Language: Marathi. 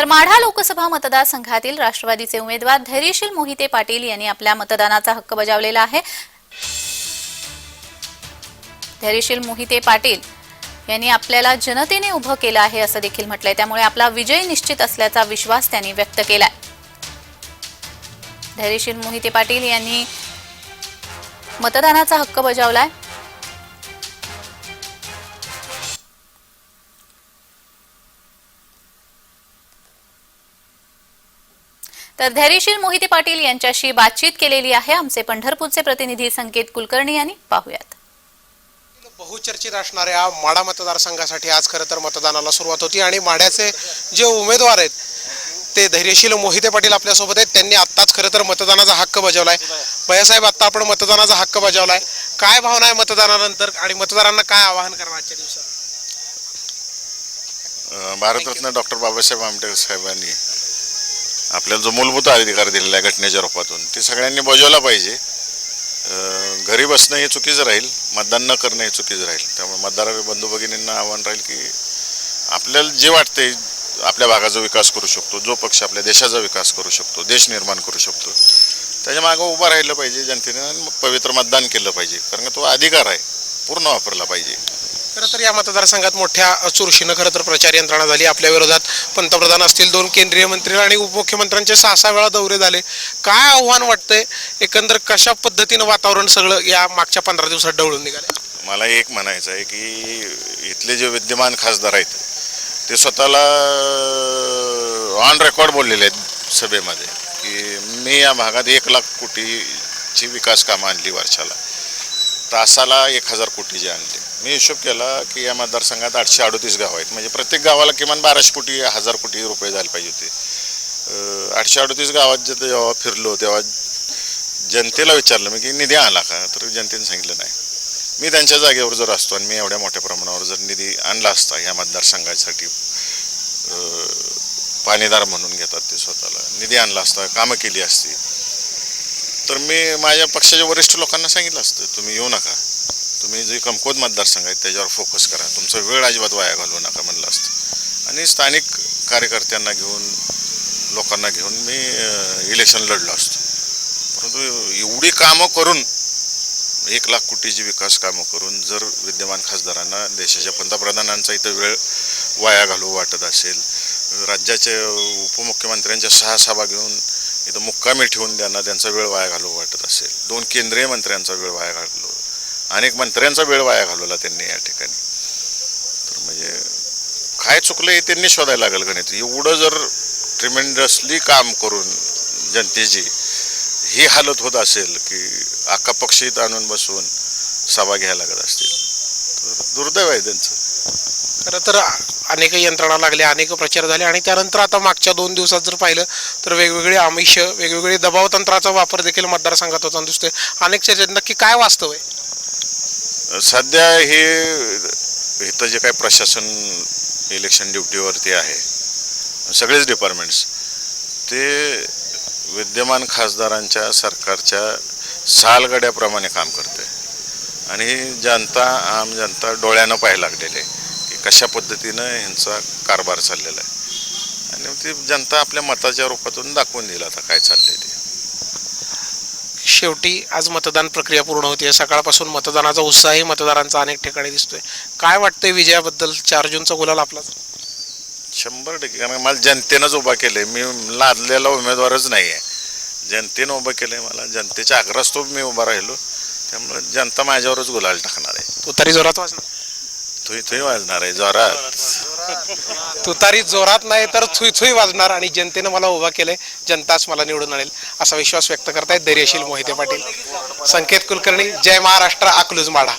तर माढा लोकसभा मतदारसंघातील राष्ट्रवादीचे उमेदवार धैर्यशील मोहिते पाटील यांनी आपल्या मतदानाचा हक्क बजावलेला आहे. धैर्यशील मोहिते पाटील यांनी आपल्याला जनतेने उभं केलं आहे असं देखील म्हटलंय. त्यामुळे आपला विजय निश्चित असल्याचा विश्वास त्यांनी व्यक्त केलाय. धैर्यशील मोहिते पाटील यांनी मतदानाचा हक्क बजावलाय. तर धैर्यशील मोहिते पाटील यांच्याशी बातचीत केलेली आहे. आमचे पंढरपूरचे प्रतिनिधी संकेत कुलकर्णी यांनी. पाहुयात. बहुचर्चित असणाऱ्या माढा मतदारसंघासाठी आज खरं तर मतदानाला सुरुवात होती आणि माढ्याचे जे उमेदवार आहेत ते धैर्यशील मोहिते पाटील आपल्यासोबत आहेत. त्यांनी आत्ताच खरं तर मतदानाचा हक्क बजावलाय. भैयासाहेब आत्ता आपण मतदानाचा हक्क बजावलाय. काय भावना आहे मतदानानंतर आणि मतदारांना काय आवाहन करणार आजच्या दिवसात? भारतरत्न डॉक्टर बाबासाहेब आंबेडकर साहेबांनी आपल्याला जो मूलभूत अधिकार दिलेला आहे घटनेच्या रूपातून ते सगळ्यांनी बजावला पाहिजे. घरी बसणं हे चुकीचं राहील मतदान न करणं हे चुकीचं राहील. त्यामुळे मतदार बंधू भगिनींना आव्हान राहील की आपल्याला जे वाटते आपल्या भागाचा विकास करू शकतो जो पक्ष आपल्या देशाचा विकास करू शकतो देश निर्माण करू शकतो त्याच्या मागं उभं राहिलं पाहिजे जनतेने मग पवित्र मतदान केलं पाहिजे. कारण तो अधिकार आहे पूर्ण वापरला पाहिजे. खरं तर या मतदारसंघात मोठ्या चुरशीनं खरं तर प्रचार यंत्रणा झाली आपल्या विरोधात. पंतप्रधान असतील दोन केंद्रीय मंत्री आणि उपमुख्यमंत्र्यांचे सहा सहा वेळा दौरे झाले. काय आव्हान वाटतंय? एकंदर कशा पद्धतीनं वातावरण सगळं या मागच्या पंधरा दिवसात ढवळून निघाले मला एक म्हणायचं आहे की इथले जे विद्यमान खासदार आहेत ते स्वतःला ऑन रेकॉर्ड बोललेले आहेत सभेमध्ये की मी या भागात एक लाख कोटीची विकास कामं आणली वर्षाला. तासाला एक हजार कोटीची आणली. मी हिशोब केला की या मतदारसंघात आठशे अडोतीस गाव आहेत. म्हणजे प्रत्येक गावाला किमान बाराशे कोटी हजार कोटी रुपये झाले पाहिजे होते. आठशे अडोतीस गावात जे जेव्हा फिरलो तेव्हा जनतेला विचारलं मी की निधी आला का? तर जनतेने सांगितलं नाही. मी त्यांच्या जागेवर जर असतो आणि मी एवढ्या मोठ्या प्रमाणावर जर निधी आणला असता ह्या मतदारसंघासाठी पाणीदार म्हणून घेतात ते स्वतःला. निधी आणला असता कामं केली असती. तर मी माझ्या पक्षाच्या वरिष्ठ लोकांना सांगितलं असतं तुम्ही येऊ नका. तुम्ही जे कमकुवत मतदारसंघ आहेत त्याच्यावर फोकस करा. तुमचा वेळ अजिबात वाया घालवू नका म्हणलं असतं. आणि स्थानिक कार्यकर्त्यांना घेऊन लोकांना घेऊन मी इलेक्शन लढलो असतो. परंतु एवढी कामं करून एक लाख कोटीची विकास कामं करून जर विद्यमान खासदारांना देशाच्या पंतप्रधानांचा इथं वेळ वाया घालू वाटत असेल राज्याचे उपमुख्यमंत्र्यांच्या सहा सभा घेऊन इथं मुक्कामी ठेवून त्यांना त्यांचा वेळ वाया घालू वाटत असेल दोन केंद्रीय मंत्र्यांचा वेळ वाया घालवला अनेक मंत्र्यांचा वेळ वाया घालवला त्यांनी या ठिकाणी. तर म्हणजे काय चुकलं हे त्यांनी शोधायला लागेल गणित. एवढं जर ट्रिमेंडसली काम करून जनतेची ही हालत होत असेल की अख्खा पक्ष इथं आणून बसून सभा घ्यायला लागत असतील तर दुर्दैव आहे त्यांचं. खरं तर अनेक यंत्रणा लागल्या अनेक प्रचार झाले आणि त्यानंतर आता मागच्या दोन दिवसात जर पाहिलं तर वेगवेगळे आमिष वेगवेगळे दबावतंत्राचा वापर देखील मतदारसंघात होताना दिसतोय. अनेक चर्चेत नक्की काय वास्तव आहे? सध्या हे इथं जे काही प्रशासन इलेक्शन ड्युटीवरती आहे सगळेच डिपार्टमेंट्स ते विद्यमान खासदारांच्या सरकारच्या सालगड्याप्रमाणे काम करते आणि जनता आम जनता डोळ्यानं पाहायला लागलेली आहे की कशा पद्धतीनं ह्यांचा कारभार चाललेला आहे. आणि ती जनता आपल्या मताच्या रूपातून दाखवून दिलं आता काय चाललंय ते. शेवटी आज मतदान प्रक्रिया पूर्ण होती सकाळपासून मतदानाचा उत्साहही मतदारांचा अनेक ठिकाणी दिसतोय. काय वाटतंय विजयाबद्दल चार जूनचा गुलाल आपला? शंभर टक्के कारण मला जनतेनंच उभा केलंय. मी लादलेला उमेदवारच नाही आहे जनतेनं उभं केलंय मला. जनतेच्या आग्रस्तोप मी उभा राहिलो. त्यामुळे जनता माझ्यावरच गुलाल टाकणार आहे. तुतारी जोरात वाजणार. तुही तुही वाजणार आहे. जोरात. तुतारी जोरात नाही तर थुई थुई वाजणार आणि जनतेनं मला उभा केलंय. जनताच मला निवडून आणेल असा विश्वास व्यक्त करतायत धैर्यशील मोहिते पाटील. संकेत कुलकर्णी जय महाराष्ट्र अकलूज माढा.